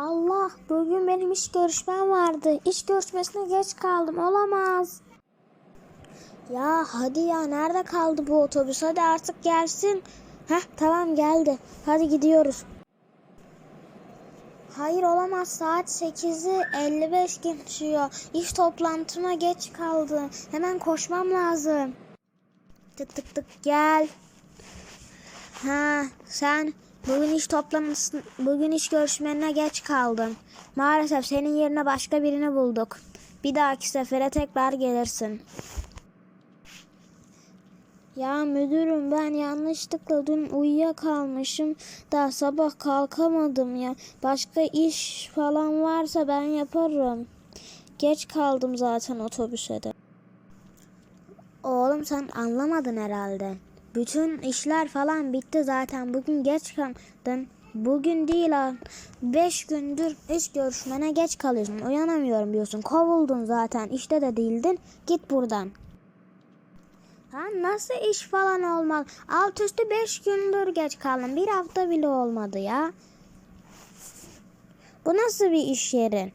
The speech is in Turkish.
Allah bugün benim iş görüşmem vardı. İş görüşmesine geç kaldım. Olamaz. Ya hadi ya nerede kaldı bu otobüs? Hadi artık gelsin. Heh tamam geldi. Hadi gidiyoruz. Hayır olamaz saat 8'i 55 geçiyor. İş toplantıma geç kaldım. Hemen koşmam lazım. Tık tık tık gel. Ha sen bugün iş toplantısı bugün iş görüşmelerine geç kaldın. Maalesef senin yerine başka birini bulduk. Bir dahaki sefere tekrar gelirsin. Ya müdürüm ben yanlışlıkla dün uyuyakalmışım da sabah kalkamadım ya. Başka iş falan varsa ben yaparım. Geç kaldım zaten otobüse de. Oğlum sen anlamadın herhalde. Bütün işler falan bitti zaten. Bugün geç kaldın. Bugün değil ha. Beş gündür iş görüşmene geç kalıyorsun. Uyanamıyorum diyorsun. Kovuldun zaten. İşte de değildin. Git buradan. Ha nasıl iş falan olmaz? Alt üstü beş gündür geç kaldım. Bir hafta bile olmadı ya. Bu nasıl bir iş yeri?